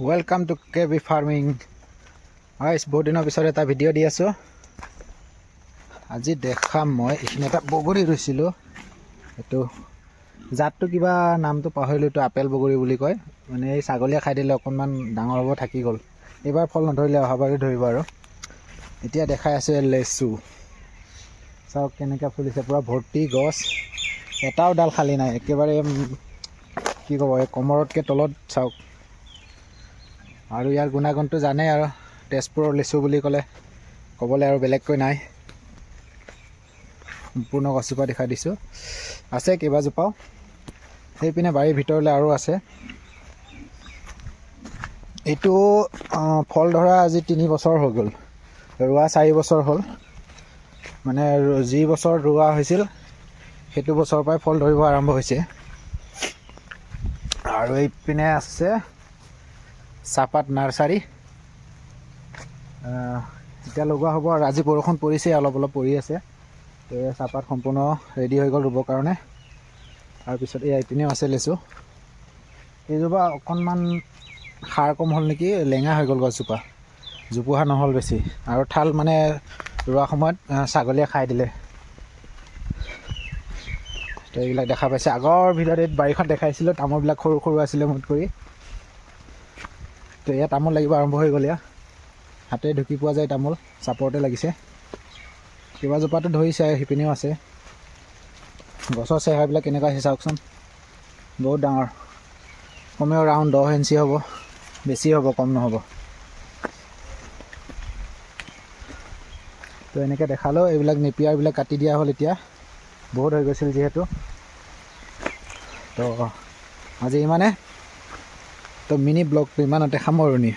Welcome to K B farming হয় বহুত দিনৰ পিছত এটা ভিডিঅ' দি আছোঁ। আজি দেখাম মই এইখিনি এটা বগৰী ৰুইছিলোঁ। এইটো জাতটো কিবা নামটো পাহৰিলোঁ এইটো আপেল বগৰী বুলি কয়। মানে এই ছাগলীয়ে খাই দিলে অকণমান ডাঙৰ হ'ব থাকি গ'ল। এইবাৰ ফল নধৰিলে অহাবাৰে ধৰিব আৰু। এতিয়া দেখাই আছোঁ লেচু। চাওক কেনেকৈ ফুলিছে পূৰা ভৰ্তি গছ। এটাও ডাল খালী নাই একেবাৰে কি ক'ব এই কমৰতকৈ তলত চাওক। আৰু ইয়াৰ গুণাগুণটো জানেই আৰু। তেজপুৰৰ লিচু বুলি ক'লে ক'বলৈ আৰু বেলেগকৈ নাই। সম্পূৰ্ণ গছজোপা দেখাই দিছোঁ। আছে কেইবাজোপাও। সেইপিনে বাৰীৰ ভিতৰলৈ আৰু আছে। এইটো ফল ধৰা আজি তিনি বছৰ হৈ গ'ল। ৰোৱা চাৰি বছৰ হ'ল। মানে যি বছৰ ৰোৱা হৈছিল সেইটো বছৰৰ পৰাই ফল ধৰিব আৰম্ভ হৈছে। আৰু এইপিনে আছে চাহপাত নাৰ্চাৰী। এতিয়া লগোৱা হ'ব আৰু আজি বৰষুণ পৰিছে অলপ অলপ পৰি আছে। তো চাহপাত সম্পূৰ্ণ ৰেডি হৈ গ'ল ৰুবৰ কাৰণে। তাৰপিছত এই এইপিনেও আছে লেচু। এইজোপা অকণমান সাৰ কম হ'ল নেকি লেঙা হৈ গ'ল গছজোপা। জোপোহা নহ'ল বেছি। আৰু ঠাল মানে ৰোৱা সময়ত ছাগলীয়ে খাই দিলে। তো এইবিলাক দেখা পাইছে। আগৰ এই বাৰীখন দেখাইছিলোঁ তামোলবিলাক সৰু সৰু আছিলে মোত কৰি। তো এয়া তামোল লাগিব আৰম্ভ হৈ গ'ল এয়া। হাতে ঢুকি পোৱা যায় তামোল চাপৰতে লাগিছে। কেইবাজোপাতো ধৰিছে সিপিনেও আছে। গছৰ চেহেৰাবিলাক কেনেকুৱা হৈছে চাওকচোন। বহুত ডাঙৰ। কমেও ৰাউণ্ড দহ ইঞ্চি হ'ব। বেছি হ'ব কম নহ'ব। তো এনেকৈ দেখালেও এইবিলাক নেপিয়াৰবিলাক কাটি দিয়া হ'ল এতিয়া। বহুত হৈ গৈছিল যিহেতু। তো আজি ইমানে। তো মিনি ব্লগটো ইমানতে সামৰণি।